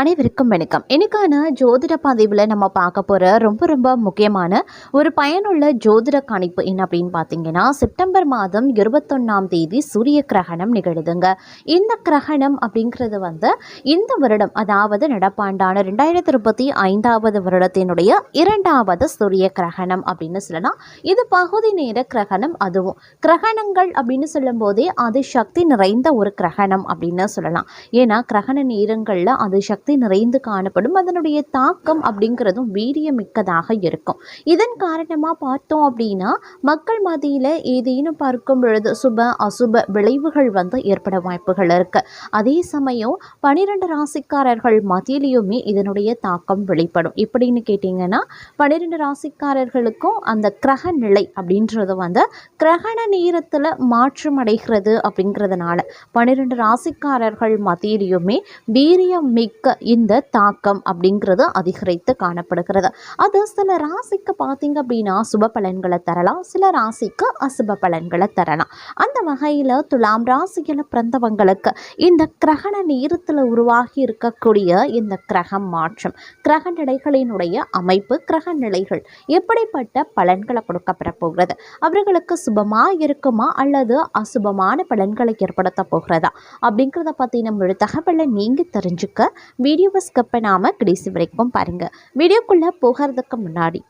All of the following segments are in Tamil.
அனைவருக்கும் வணக்கம். இன்னைக்கான ஜோதிட பதிவில் நம்ம பார்க்க போகிற ரொம்ப ரொம்ப முக்கியமான ஒரு பயனுள்ள ஜோதிட கணிப்பு என்ன அப்படின்னு பார்த்தீங்கன்னா செப்டம்பர் மாதம் இருபத்தொன்னாம் தேதி சூரிய கிரகணம் நிகழுதுங்க. இந்த கிரகணம் அப்படிங்கிறது வந்து இந்த வருடம் அதாவது நடப்பாண்டான ரெண்டாயிரத்தி இருபத்தி ஐந்தாவது வருடத்தினுடைய இரண்டாவது சூரிய கிரகணம் அப்படின்னு சொல்லலாம். இது பகுதி நேர கிரகணம் அதுவும். கிரகணங்கள் அப்படின்னு சொல்லும்போதே அது சக்தி நிறைந்த ஒரு கிரகணம் அப்படின்னு சொல்லலாம். ஏன்னா கிரகண நேரங்களில் அது சக்தி நிறைந்து காணப்படும். அதனுடைய தாக்கம் அப்படிங்கிறதும் வீரியமிக்கதாக இருக்கும். இதன் காரணமாக பார்த்தோம் அப்படின்னா மக்கள் மத்தியில் ஏதேனும் பார்க்கும் பொழுது சுப அசுப விளைவுகள் வந்து ஏற்பட வாய்ப்புகள் இருக்குது அதே சமயம் பனிரெண்டு ராசிக்காரர்கள் மத்தியிலையுமே இதனுடைய தாக்கம் வெளிப்படும். எப்படின்னு கேட்டிங்கன்னா பன்னிரெண்டு ராசிக்காரர்களுக்கும் அந்த கிரக நிலை அப்படின்றது வந்து கிரகண நேரத்தில் மாற்றம் அடைகிறது அப்படிங்கிறதுனால பன்னிரெண்டு ராசிக்காரர்கள் மத்தியிலையுமே வீரியம் மிக்க இந்த தாக்கம் அப்படிங்கிறது அதிகரித்து காணப்படுகிறது. அது சில ராசிக்கு பார்த்தீங்க அப்படின்னா சுப பலன்களை தரலாம். சில ராசிக்கு அசுப பலன்களை தரலாம். அந்த வகையில் துலாம் ராசியில் பிறந்தவங்களுக்கு இந்த கிரகண நேரத்தில் உருவாகி இருக்கக்கூடிய இந்த கிரகம் மாற்றம் கிரக நிலைகளினுடைய அமைப்பு கிரக நிலைகள் எப்படிப்பட்ட பலன்களை கொடுக்கப்பட போகிறது? அவர்களுக்கு சுபமாக இருக்குமா? அல்லது அசுபமான பலன்களை ஏற்படுத்த போகிறதா? அப்படிங்கிறத பற்றின முழு தகவலை நீங்கள் தெரிஞ்சுக்க வீடியோவை ஸ்கிப் பண்ணாமல் கடைசி வரைக்கும் பாருங்கள் வீடியோக்குள்ளே போகிறதுக்கு முன்னாடி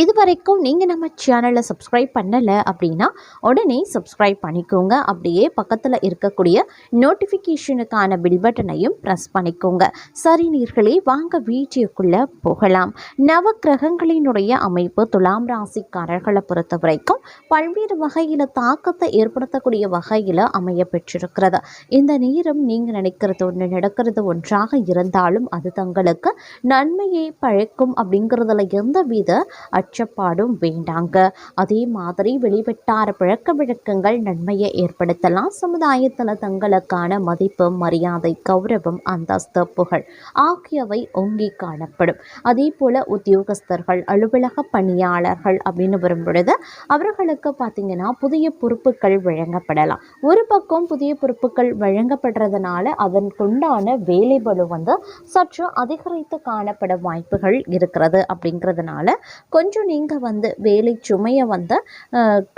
இது வரைக்கும் நீங்கள் நம்ம சேனலை சப்ஸ்கிரைப் பண்ணலை அப்படின்னா உடனே சப்ஸ்கிரைப் பண்ணிக்கோங்க. அப்படியே பக்கத்தில் இருக்கக்கூடிய நோட்டிஃபிகேஷனுக்கான பில் பட்டனையும் ப்ரெஸ் பண்ணிக்கோங்க. சரி நீர்களே வாங்க வீடியோக்குள்ளே போகலாம். நவ கிரகங்களினுடைய அமைப்பு துலாம் ராசிக்காரர்களை பொறுத்த வரைக்கும் பல்வேறு வகையில் தாக்கத்தை ஏற்படுத்தக்கூடிய வகையில் அமைய பெற்றிருக்கிறது. இந்த நேரம் நீங்கள் நினைக்கிறது ஒன்று நடக்கிறது ஒன்றாக இருந்தாலும் அது தங்களுக்கு நன்மையை பழைக்கும் அப்படிங்கிறதுல எந்தவித அச்சப்பாடும் வேண்டாங்க. அதே மாதிரி வெளிவட்டார பழக்க வழக்கங்கள் நன்மையை ஏற்படுத்தலாம். சமுதாயத்தில் தங்களுக்கான மதிப்பு மரியாதை கௌரவம் அந்தஸ்து புகழ் ஆகியவை ஓங்கி காணப்படும். அதே போல் உத்தியோகஸ்தர்கள் அலுவலக பணியாளர்கள் அப்படின்னு வரும் பொழுது அவர்களுக்கு பார்த்தீங்கன்னா புதிய பொறுப்புகள் வழங்கப்படலாம். ஒரு பக்கம் புதிய பொறுப்புகள் வழங்கப்படுறதுனால அதற்குண்டான வேலைபளு வந்து சற்று அதிகரித்து காணப்பட வாய்ப்புகள் இருக்கிறது அப்படிங்கிறதுனால கொஞ்சம் நீங்கள் வந்து வேலை சுமையை வந்து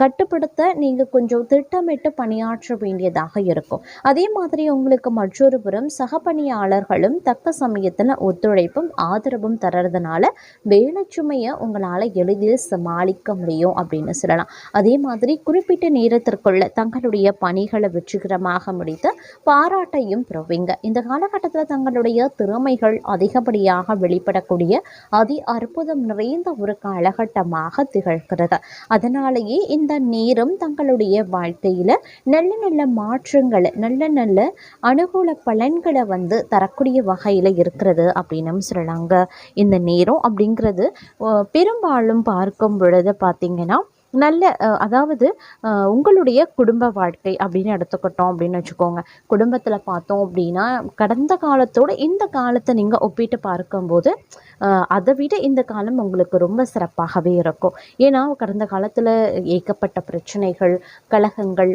கட்டுப்படுத்த நீங்கள் கொஞ்சம் திட்டமிட்டு பணியாற்ற வேண்டியதாக இருக்கும். அதே மாதிரி உங்களுக்கு மற்றொரு புறம் சக பணியாளர்களும் தக்க சமயத்தில் ஒத்துழைப்பும் ஆதரவும் தர்றதுனால வேலை சுமையை உங்களால் எளிதில் சமாளிக்க முடியும் அப்படின்னு சொல்லலாம். அதே மாதிரி குறிப்பிட்ட நேரத்திற்குள்ள தங்களுடைய பணிகளை வெற்றிகரமாக முடித்து பாராட்டையும் பெறுவீங்க. இந்த காலகட்டத்தில் தங்களுடைய திறமைகள் அதிகப்படியாக வெளிப்படக்கூடிய அதி அற்புதம் நிறைந்த ஒரு காலகட்டமாக திகழ்கிறது. அதனாலேயே இந்த நேரம் தங்களுடைய வாழ்க்கையில் நல்ல நல்ல மாற்றங்களை நல்ல நல்ல அனுகூல பலன்களை வந்து தரக்கூடிய வகையில் இருக்கிறது அப்படின்னு சொல்லலாங்க. இந்த நேரம் அப்படிங்கிறது பெரும்பாலும் பார்க்கும் பொழுது பார்த்திங்கன்னா நல்ல அதாவது உங்களுடைய குடும்ப வாழ்க்கை அப்படின்னு எடுத்துக்கிட்டோம் அப்படின்னு வச்சுக்கோங்க. குடும்பத்தில் பார்த்தோம் அப்படின்னா கடந்த காலத்தோட இந்த காலத்தை நீங்கள் ஒப்பிட்டு பார்க்கும்போது அதை விட இந்த காலம் உங்களுக்கு ரொம்ப சிறப்பாகவே இருக்கும். ஏன்னா கடந்த காலத்தில் ஏகப்பட்ட பிரச்சனைகள் கலகங்கள்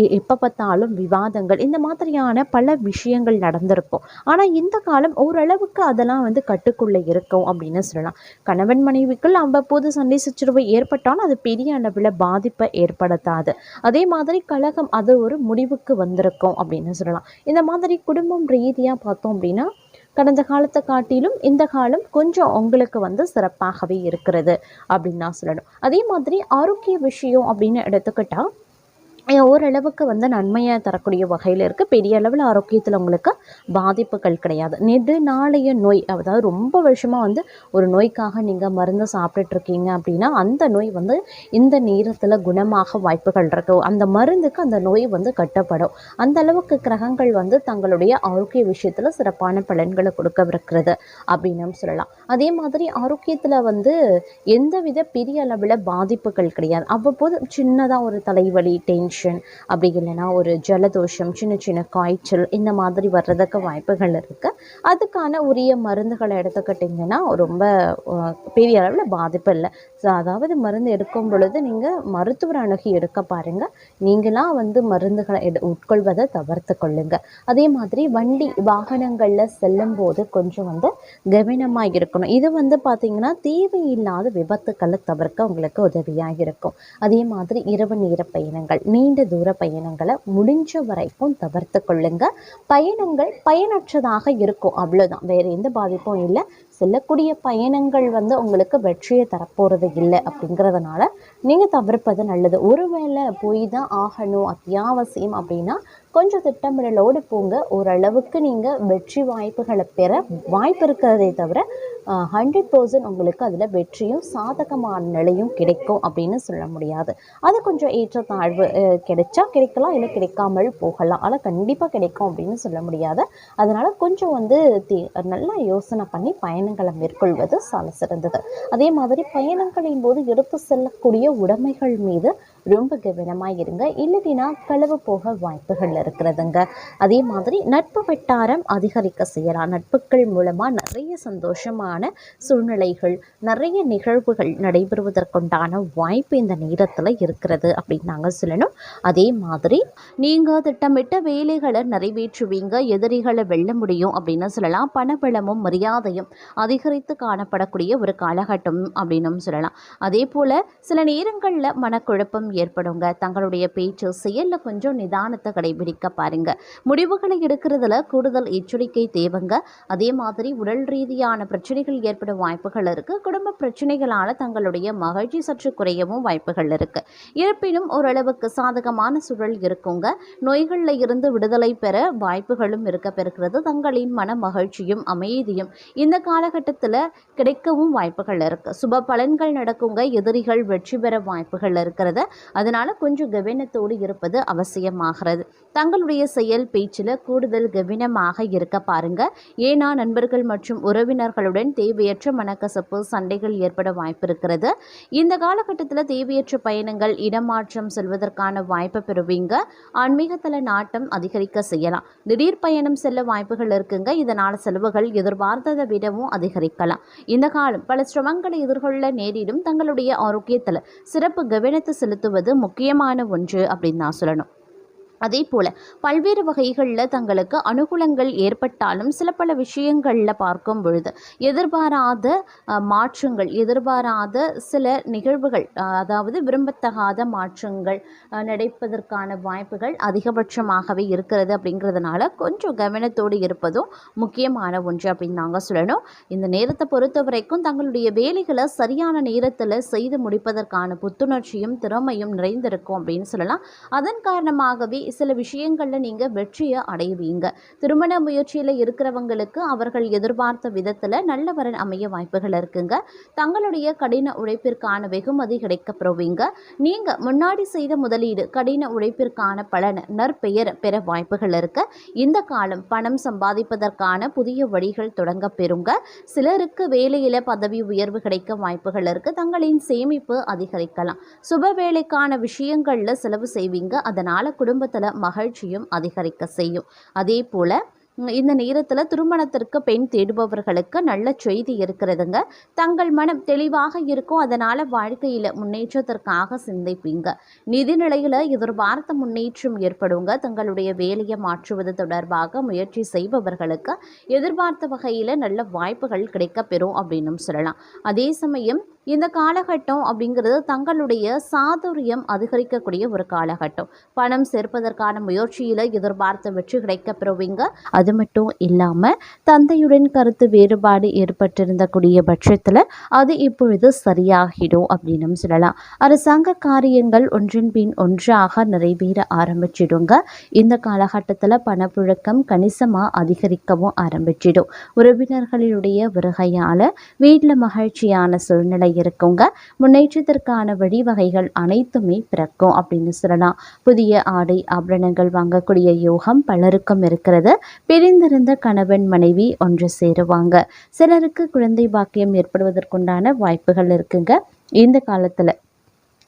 எ- எப்போ பார்த்தாலும் விவாதங்கள் இந்த மாதிரியான பல விஷயங்கள் நடந்திருக்கும். ஆனால் இந்த காலம் ஓரளவுக்கு அதெல்லாம் வந்து கட்டுக்குள்ளே இருக்கும் அப்படின்னு சொல்லலாம். கணவன் மனைவிக்குள் அவ்வப்போது சண்டை சச்சரவு ஏற்பட்டாலும் அது பெரிய அளவில் பாதிப்பை ஏற்படுத்தாது. அதே மாதிரி கழகம் அது ஒரு முடிவுக்கு வந்திருக்கும் அப்படின்னு சொல்லலாம். இந்த மாதிரி குடும்பம் ரீதியாக பார்த்தோம் அப்படின்னா கடந்த காலத்தை காட்டிலும் இந்த காலம் கொஞ்சம் உங்களுக்கு வந்து சிறப்பாகவே இருக்கிறது அப்படின்னு நான் சொல்லணும். அதே மாதிரி ஆரோக்கிய விஷயம் அப்படின்னு எடுத்துக்கிட்டால் ஓரளவுக்கு வந்து நன்மையை தரக்கூடிய வகையில் இருக்குது பெரிய அளவில் ஆரோக்கியத்தில் உங்களுக்கு பாதிப்புகள் கிடையாது. நெடு நாளைய நோய் அதாவது ரொம்ப வருஷமாக வந்து ஒரு நோய்க்காக நீங்கள் மருந்து சாப்பிட்டுட்ருக்கீங்க அப்படின்னா அந்த நோய் வந்து இந்த நேரத்தில் குணமாக வாய்ப்புகள் இருக்கும் அந்த மருந்துக்கு அந்த நோய் வந்து கட்டப்படும். அந்த அளவுக்கு கிரகங்கள் வந்து தங்களுடைய ஆரோக்கிய விஷயத்தில் சிறப்பான பலன்களை கொடுக்கவிருக்கிறது அப்படின்னு சொல்லலாம். அதே மாதிரி ஆரோக்கியத்தில் வந்து எந்தவித பெரிய அளவில் பாதிப்புகள் கிடையாது. அவ்வப்போது சின்னதாக ஒரு தலைவலி டென்ஷன் இன்ஃபெக்ஷன் அப்படி இல்லைன்னா ஒரு ஜலதோஷம் சின்ன சின்ன காய்ச்சல் இந்த மாதிரி வர்றதுக்கு வாய்ப்புகள் இருக்குது அதுக்கான உரிய மருந்துகளை எடுத்துக்கிட்டிங்கன்னா ரொம்ப பெரிய அளவில் பாதிப்பு இல்லை. ஸோ அதாவது மருந்து எடுக்கும் பொழுது நீங்கள் மருத்துவர் அணுகி எடுக்க பாருங்கள் நீங்களாக வந்து மருந்துகளை எடு உட்கொள்வதை தவிர்த்து கொள்ளுங்க. அதே மாதிரி வண்டி வாகனங்களில் செல்லும் போது கொஞ்சம் வந்து கவனமாக இருக்கணும். இது வந்து பார்த்திங்கன்னா தேவையில்லாத விபத்துக்களை தவிர்க்க உங்களுக்கு உதவியாக இருக்கும். அதே மாதிரி இரவு நேர பயணங்கள் நீண்ட தூர பயணங்களை முடிஞ்ச வரைக்கும் தவிர்த்து கொள்ளுங்கள் பயணங்கள் பயனற்றதாக இருக்கும். அவ்வளோதான் வேறு எந்த பாதிப்பும் இல்லை. செல்லக்கூடிய பயணங்கள் வந்து உங்களுக்கு வெற்றியை தரப்போகிறது இல்லை அப்படிங்கிறதுனால நீங்கள் தவிர்ப்பது நல்லது. ஒருவேளை போய் தான் ஆகணும் அத்தியாவசியம் அப்படின்னா கொஞ்சம் திட்டமிடலோடு போங்க. ஓரளவுக்கு நீங்கள் வெற்றி வாய்ப்புகளை பெற வாய்ப்பு இருக்கிறதே தவிர ஹண்ட்ரட் பர்சன்ட் உங்களுக்கு அதில் வெற்றியும் சாதகமான நிலையும் கிடைக்கும் அப்படின்னு சொல்ல முடியாது. அது கொஞ்சம் ஏற்றத்தாழ்வு கிடைச்சா கிடைக்கலாம் இல்லை கிடைக்காமல் போகலாம். ஆனால் கண்டிப்பாக கிடைக்கும் அப்படின்னு சொல்ல முடியாது. அதனால் கொஞ்சம் வந்து தே நல்லா யோசனை பண்ணி பயணங்களை மேற்கொள்வது சால சிறந்தது. அதே மாதிரி பயணங்களின் போது எடுத்து செல்லக்கூடிய உடைமைகள் மீது ரொம்ப கவனமாக இருங்க. இல்லைன்னா களவு போக வாய்ப்புகள் இருக்கிறதுங்க. அதே மாதிரி நட்பு வட்டாரம் அதிகரிக்க செய்யலாம் நட்புகள் மூலமாக நிறைய சந்தோஷமான சூழ்நிலைகள் நிறைய நிகழ்வுகள் நடைபெறுவதற்குண்டான வாய்ப்பு இந்த நேரத்தில் இருக்கிறது அப்படின்னு நாங்கள் சொல்லணும். அதே மாதிரி நீங்கள் திட்டமிட்ட வேலைகளை நிறைவேற்றுவீங்க எதிரிகளை வெல்ல முடியும் அப்படின்னு சொல்லலாம். பணபலமும் மரியாதையும் அதிகரித்து காணப்படக்கூடிய ஒரு காலகட்டம் அப்படின்னும் சொல்லலாம். அதே போல் சில நேரங்களில் மனக்குழப்பம் ஏற்படுங்க. தங்களுடைய பேச்சு செயலில் கொஞ்சம் நிதானத்தை கடைபிடிக்க பாருங்க. முடிவுகளை எடுக்கிறதுல கூடுதல் எச்சரிக்கை தேவைங்க. அதே மாதிரி உடல் ரீதியான பிரச்சனைகள் ஏற்பட வாய்ப்புகள் இருக்கு. குடும்ப பிரச்சனைகளால் தங்களுடைய மகிழ்ச்சி சற்று குறையவும் வாய்ப்புகள் இருக்கு. இருப்பினும் ஓரளவுக்கு சாதகமான சூழல் இருக்குங்க. நோய்களில் இருந்து விடுதலை பெற வாய்ப்புகளும் இருக்க பெறுகிறது. தங்களின் மன மகிழ்ச்சியும் அமைதியும் இந்த காலகட்டத்தில் கிடைக்கவும் வாய்ப்புகள் இருக்கு. சுப பலன்கள் நடக்குங்க. எதிரிகள் வெற்றி பெற வாய்ப்புகள் இருக்கிறது. அதனால் கொஞ்சம் கவனத்தோடு இருப்பது அவசியமாகிறது. தங்களுடைய செயல் பேச்சில் கூடுதல் கவனமாக இருக்க பாருங்க. ஏன்னா நண்பர்கள் மற்றும் உறவினர்களுடன் தேவையற்ற மனக்கசப்பு சண்டைகள் ஏற்பட வாய்ப்பு இருக்கிறது இந்த காலகட்டத்தில் தேவையற்ற பயணங்கள் இடமாற்றம் செல்வதற்கான வாய்ப்பை பெறுவீங்க. ஆன்மீகத்தில் நாட்டம் அதிகரிக்க செய்யலாம். திடீர் பயணம் செல்ல வாய்ப்புகள் இருக்குங்க. இதனால் செலவுகள் எதிர்பார்த்ததை விடவும் அதிகரிக்கலாம். இந்த காலம் பல சிரமங்களை எதிர்கொள்ள நேரிடும் தங்களுடைய ஆரோக்கியத்தில் சிறப்பு கவனத்தை செலுத்துவது முக்கியமான ஒன்று அப்படின்னு நான் சொல்லணும். அதே போல் பல்வேறு வகைகளில் தங்களுக்கு அனுகூலங்கள் ஏற்பட்டாலும் சில பல விஷயங்களில் பார்க்கும் பொழுது எதிர்பாராத மாற்றங்கள் எதிர்பாராத சில நிகழ்வுகள் அதாவது விரும்பத்தகாத மாற்றங்கள் நடைப்பதற்கான வாய்ப்புகள் அதிகபட்சமாகவே இருக்கிறது அப்படிங்கிறதுனால கொஞ்சம் கவனத்தோடு இருப்பதும் முக்கியமான ஒன்று அப்படின்னு நாங்கள் சொல்லணும். இந்த நேரத்தை பொறுத்த வரைக்கும் தங்களுடைய வேலைகளை சரியான நேரத்தில் செய்து முடிப்பதற்கான புத்துணர்ச்சியும் திறமையும் நிறைந்திருக்கும் அப்படின்னு சொல்லலாம். அதன் காரணமாகவே சில விஷயங்களில் நீங்கள் வெற்றியை அடைவீங்க. திருமண முயற்சியில் இருக்கிறவங்களுக்கு அவர்கள் எதிர்பார்த்த விதத்தில் நல்ல வரன் அமைய வாய்ப்புகள் இருக்குங்க. தங்களுடைய கடின உழைப்பிற்கான வெகுமதி கிடைக்கப்பெறுவீங்க நீங்கள் முன்னாடி செய்த முதலீடு கடின உழைப்பிற்கான பலன் நற்பெயர் பெற வாய்ப்புகள் இருக்கு. இந்த காலம் பணம் சம்பாதிப்பதற்கான புதிய வழிகள் தொடங்க பெறுங்க. சிலருக்கு வேலையில் பதவி உயர்வு கிடைக்க வாய்ப்புகள் இருக்கு. தங்களின் சேமிப்பு அதிகரிக்கலாம். சுப வேலைக்கான விஷயங்களில் செலவு செய்வீங்க. அதனால் குடும்பத்தில் மகிழ்ச்சியும் அதிகரிக்க செய்யும். அதே போல் இந்த நேரத்தில் திருமணத்திற்கு பெண் தேடுபவர்களுக்கு நல்ல செய்தி இருக்கிறதுங்க. தங்கள் மனம் தெளிவாக இருக்கும். அதனால் வாழ்க்கையில் முன்னேற்றத்திற்காக சிந்திப்பீங்க. நிதிநிலையில் எதிர்பார்த்த முன்னேற்றம் ஏற்படுங்க. தங்களுடைய வேலையை மாற்றுவது தொடர்பாக முயற்சி செய்பவர்களுக்கு எதிர்பார்த்த வகையில் நல்ல வாய்ப்புகள் கிடைக்கப்பெறும் அப்படின்னும் சொல்லலாம். அதே சமயம் இந்த காலகட்டம் அப்படிங்கிறது தங்களுடைய சாதுரியம் அதிகரிக்கக்கூடிய ஒரு காலகட்டம். பணம் சேர்ப்பதற்கான முயற்சியில் எதிர்பார்த்த வெற்றி கிடைக்க பெறுவீங்க அது மட்டும் இல்லாமல் தந்தையுடன் கருத்து வேறுபாடு ஏற்பட்டிருந்தக்கூடிய பட்சத்தில் அது இப்பொழுது சரியாகிடும் அப்படின்னு சொல்லலாம். அரசாங்க காரியங்கள் ஒன்றின் பின் ஒன்றாக நிறைவேற ஆரம்பிச்சிடுங்க. இந்த காலகட்டத்தில் பணப்புழக்கம் கணிசமாக அதிகரிக்கவும் ஆரம்பிச்சிடும். உறவினர்களுடைய வருகையால் வீட்டில் மகிழ்ச்சியான சூழ்நிலை இருக்குங்க முன்னேற்றத்திற்கான வழிவகைகள் அனைத்துமே பிறக்கும் அப்படின்னு சொல்லலாம். புதிய ஆடை ஆபரணங்கள் வாங்கக்கூடிய யோகம் பலருக்கும் இருக்கிறது. பிரிந்திருந்த கணவன் மனைவி ஒன்று சேருவாங்க. சிலருக்கு குழந்தை பாக்கியம் ஏற்படுவதற்குண்டான வாய்ப்புகள் இருக்குங்க. இந்த காலத்தில்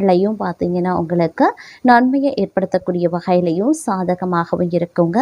சூழ்நிலையும் பார்த்தீங்கன்னா உங்களுக்கு நன்மையை ஏற்படுத்தக்கூடிய வகையிலையும் சாதகமாகவும் இருக்குங்க.